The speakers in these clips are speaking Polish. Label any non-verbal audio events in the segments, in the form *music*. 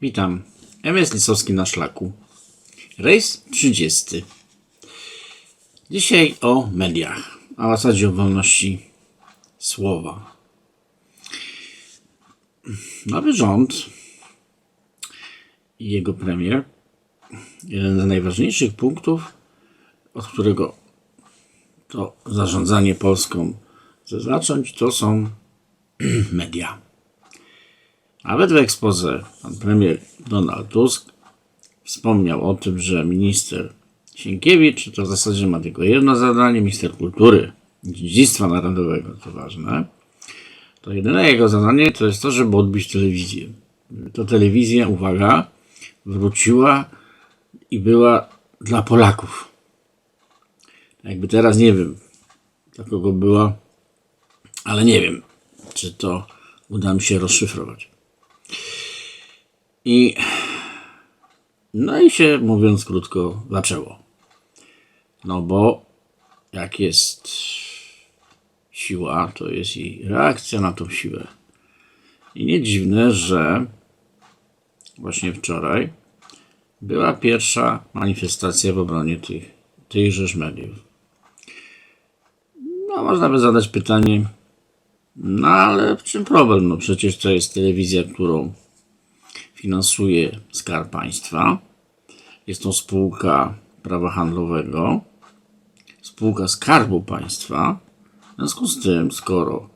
Witam. MS Lisowski na szlaku. Rejs 30. Dzisiaj o mediach, a w zasadzie o wolności słowa. Nowy rząd i jego premier, jeden z najważniejszych punktów, od którego to zarządzanie Polską chce zacząć, to są *clears throat* media. Nawet w ekspoze pan premier Donald Tusk wspomniał o tym, że minister Sienkiewicz to w zasadzie ma tylko jedno zadanie, minister kultury dziedzictwa narodowego, to ważne. To jedyne jego zadanie to jest to, żeby odbić telewizję. To telewizja, uwaga, wróciła i była dla Polaków. Jakby teraz nie wiem, dla kogo była, ale nie wiem, czy to uda mi się rozszyfrować. I no i się, mówiąc krótko, zaczęło. No bo jak jest siła, to jest i reakcja na tą siłę. I nie dziwne, że właśnie wczoraj była pierwsza manifestacja w obronie tych, tychżeż mediów. No, można by zadać pytanie, no ale w czym problem? No przecież to jest telewizja, którą finansuje Skarb Państwa. Jest to spółka prawa handlowego, spółka Skarbu Państwa. W związku z tym, skoro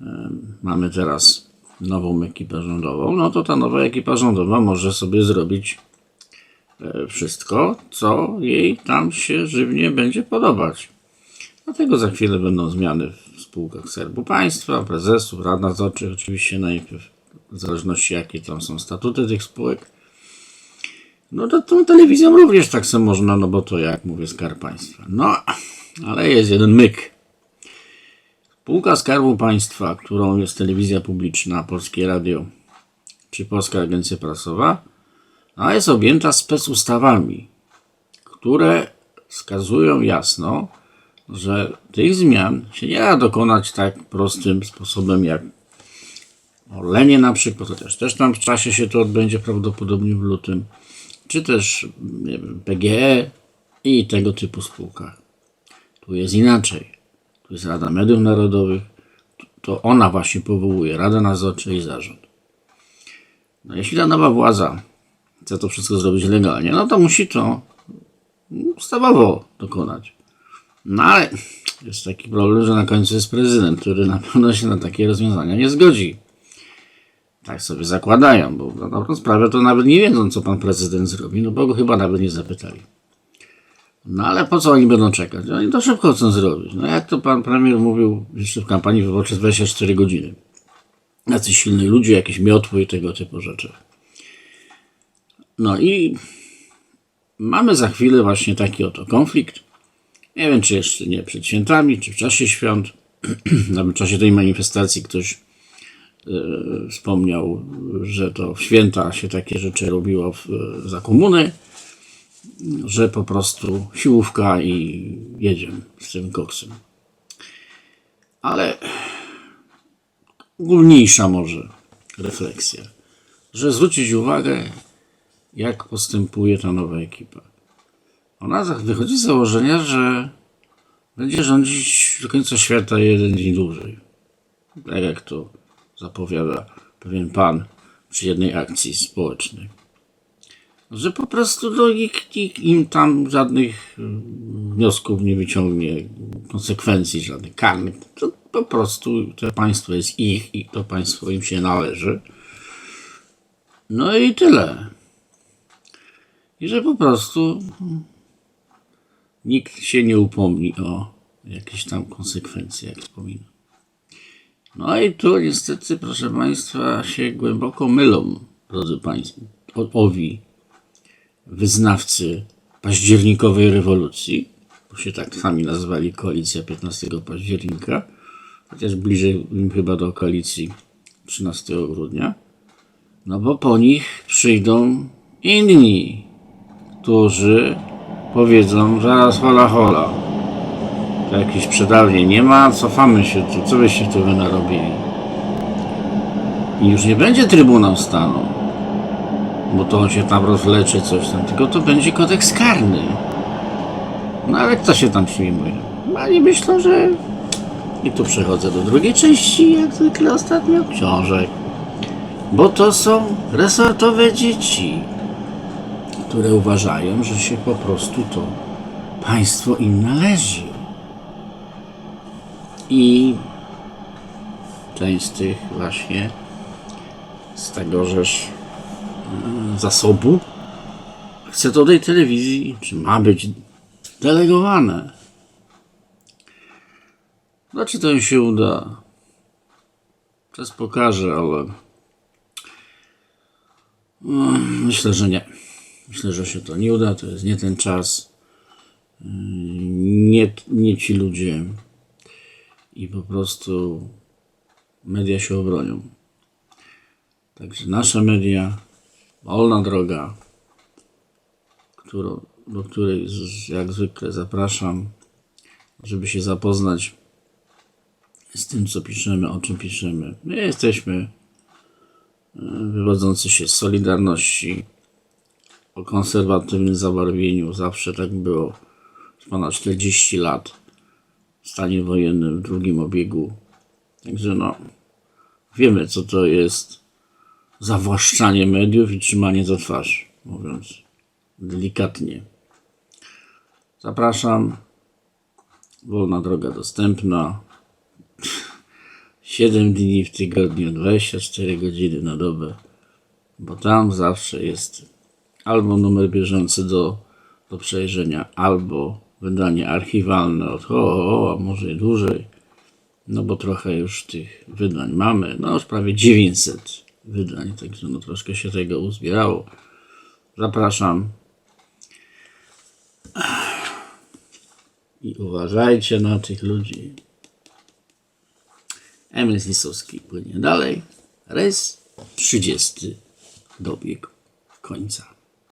em, mamy teraz nową ekipę rządową, no to ta nowa ekipa rządowa może sobie zrobić e, wszystko, co jej tam się żywnie będzie podobać. Dlatego za chwilę będą zmiany w spółkach Skarbu Państwa, prezesów, rad nadzorczych oczywiście najpierw, w zależności jakie tam są statuty tych spółek. No to tą telewizją również tak samo można, no bo to jak mówię Skarb Państwa. No, ale jest jeden myk. Spółka Skarbu Państwa, którą jest telewizja publiczna, Polskie Radio czy Polska Agencja Prasowa, a jest objęta specustawami, które wskazują jasno, że tych zmian się nie da dokonać tak prostym sposobem jak Orlenie na przykład, chociaż też tam w czasie się to odbędzie prawdopodobnie w lutym, czy też wiem, PGE i tego typu spółkach. Tu jest inaczej. Tu jest Rada Mediów Narodowych, to ona właśnie powołuje Radę Nadzorczą i Zarząd. No jeśli ta nowa władza chce to wszystko zrobić legalnie, no to musi to ustawowo dokonać. No ale jest taki problem, że na końcu jest prezydent, który na pewno się na takie rozwiązania nie zgodzi. Tak sobie zakładają, bo na dobrą sprawę to nawet nie wiedzą, co pan prezydent zrobi, no bo go chyba nawet nie zapytali. No ale po co oni będą czekać? Oni to szybko chcą zrobić. No jak to pan premier mówił jeszcze w kampanii wyborczej 24 godziny. Jacyś silni ludzie, jakieś miotły i tego typu rzeczy. No i mamy za chwilę właśnie taki oto konflikt. Nie wiem, czy jeszcze nie przed świętami, czy w czasie świąt. *clears throat* W czasie tej manifestacji ktoś wspomniał, że to w święta się takie rzeczy robiło w, za komuny, że po prostu siłówka i jedziemy z tym koksem. Ale ogólniejsza może refleksja, że zwrócić uwagę, jak postępuje ta nowa ekipa. Ona wychodzi z założenia, że będzie rządzić do końca świata jeden dzień dłużej. Tak jak to zapowiada pewien pan przy jednej akcji społecznej. Że po prostu no, nikt, nikt im tam żadnych mm, wniosków nie wyciągnie, konsekwencji żadnych karnych. To po prostu to państwo jest ich i to państwo im się należy. No i tyle. I że po prostu nikt się nie upomni o jakieś tam konsekwencje, jak wspominam. No i tu niestety, proszę Państwa, się głęboko mylą, drodzy Państwo, owi wyznawcy październikowej rewolucji, bo się tak sami nazwali koalicja 15 października, chociaż bliżej im chyba do koalicji 13 grudnia, no bo po nich przyjdą inni, którzy powiedzą, zaraz hola hola. To jakieś przedawnień nie ma, cofamy się tu, co byście tu wy narobili. I już nie będzie Trybunał Stanu, bo to on się tam rozleczy, coś tam, tylko to będzie kodeks karny. No ale kto się tam przyjmuje? Oni myślą, że... I tu przechodzę do drugiej części, jak zwykle ostatnio, książek. Bo to są resortowe dzieci, które uważają, że się po prostu to państwo im należy. I część z tych właśnie z tego rzecz mm, zasobu chce do tej telewizji, czy ma być delegowane. No, czy to im się uda? Czas pokaże, ale mm, myślę, że nie. Myślę, że się to nie uda. To jest nie ten czas. Ym, Nie, nie ci ludzie. I po prostu media się obronią. Także nasze media, wolna droga, którą, do której jak zwykle zapraszam, żeby się zapoznać z tym, co piszemy, o czym piszemy. My jesteśmy e, wywodzący się z Solidarności, o konserwatywnym zabarwieniu. Zawsze tak było. Ponad 40 lat stanie wojennym, w drugim obiegu. Także no, wiemy, co to jest zawłaszczanie mediów i trzymanie za twarz, mówiąc delikatnie. Zapraszam. Wolna droga dostępna. 7 dni w tygodniu, 24 godziny na dobę, bo tam zawsze jest albo numer bieżący do, do przejrzenia, albo wydanie archiwalne od o, o, a może i dłużej. No bo trochę już tych wydań mamy, no już prawie 900 wydań, także no troszkę się tego uzbierało. Zapraszam. I uważajcie na tych ludzi. Emil Lisowski płynie dalej. Rys 30 dobiegł końca.